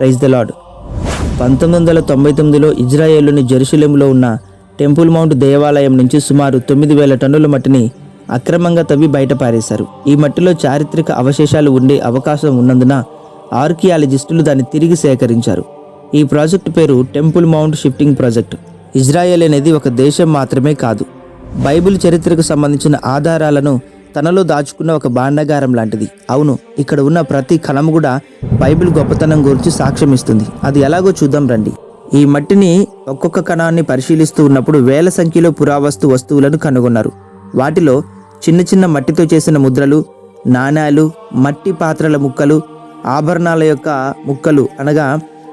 Praise the lord పంతొమ్మిది వందల తొంభై తొమ్మిదిలో ఇజ్రాయేల్లోని జెరూసలేంలో ఉన్న టెంపుల్ మౌంట్ దేవాలయం నుంచి సుమారు తొమ్మిది వేల టన్నుల మట్టిని అక్రమంగా తవ్వి బయటపారేశారు. ఈ మట్టిలో చారిత్రక అవశేషాలు ఉండే అవకాశం ఉన్నందున ఆర్కియాలజిస్టులు దాన్ని తిరిగి సేకరించారు. ఈ ప్రాజెక్టు పేరు temple mount shifting project. Israel అనేది ఒక దేశం మాత్రమే కాదు. బైబిల్ చరిత్రకు సంబంధించిన ఆధారాలను తనలో దాచుకున్న ఒక భాండాగారం లాంటిది. అవును ఇక్కడ ఉన్న ప్రతి కలం కూడా బైబిల్ గొప్పతనం గురించి సాక్ష్యం ఇస్తుంది. అది ఎలాగో చూద్దాం రండి. ఈ మట్టిని ఒక్కొక్క కణాన్ని పరిశీలిస్తూ ఉన్నప్పుడు వేల సంఖ్యలో పురావస్తు వస్తువులను కనుగొన్నారు. వాటిలో చిన్న చిన్న మట్టితో చేసిన ముద్రలు నాణాలు మట్టి పాత్రల ముక్కలు ఆభరణాల యొక్క ముక్కలు అనగా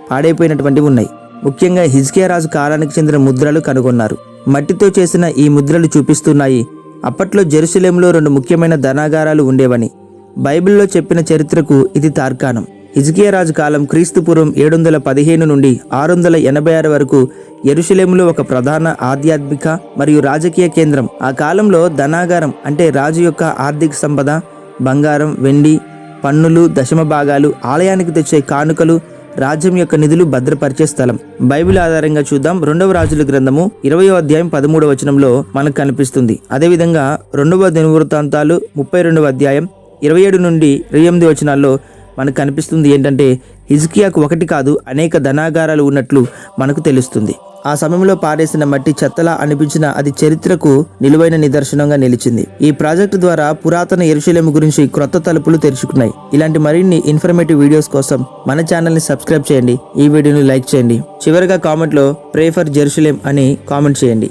పాడైపోయినటువంటివి ఉన్నాయి. ముఖ్యంగా హిజ్కియా రాజు కాలానికి చెందిన ముద్రలు కనుగొన్నారు. మట్టితో చేసిన ఈ ముద్రలు చూపిస్తున్నాయి అప్పట్లో జెరూసలేంలో రెండు ముఖ్యమైన ధనాగారాలు ఉండేవని. బైబిల్లో చెప్పిన చరిత్రకు ఇది తార్కాణం. హిజ్కియా రాజు కాలం క్రీస్తుపూర్వం ఏడు వందల పదిహేను నుండి ఆరు వందల ఎనభై ఆరు వరకు ఎరుషలేంలో ఒక ప్రధాన ఆధ్యాత్మిక మరియు రాజకీయ కేంద్రం. ఆ కాలంలో ధనాగారం అంటే రాజు యొక్క ఆర్థిక సంపద బంగారం వెండి పన్నులు దశమ భాగాలు ఆలయానికి తెచ్చే కానుకలు రాజ్యం యొక్క నిధులు భద్రపరిచే స్థలం. బైబిల్ ఆధారంగా చూద్దాం. రెండవ రాజుల గ్రంథము ఇరవయో అధ్యాయం పదమూడవ వచనంలో మనకు కనిపిస్తుంది. అదేవిధంగా రెండవ దినవృత్తాంతాలు ముప్పై రెండవ అధ్యాయం ఇరవై ఏడు నుండి ఇరవై ఎనిమిది వచనాల్లో మనకు కనిపిస్తుంది. ఏంటంటే హిజ్కియాకు ఒకటి కాదు అనేక ధనాగారాలు ఉన్నట్లు మనకు తెలుస్తుంది. ఆ సమయంలో పారేసిన మట్టి చెత్తలా అనిపించిన అది చరిత్రకు నిలువైన నిదర్శనంగా నిలిచింది. ఈ ప్రాజెక్టు ద్వారా పురాతన ఎరుశలేము గురించి క్రొత్త తలుపులు తెరుచుకున్నాయి. ఇలాంటి మరిన్ని ఇన్ఫర్మేటివ్ వీడియోస్ కోసం మన ఛానల్ని సబ్స్క్రైబ్ చేయండి. ఈ వీడియోని లైక్ చేయండి. చివరిగా కామెంట్లో pray for pray for Jerusalem అని కామెంట్ చేయండి.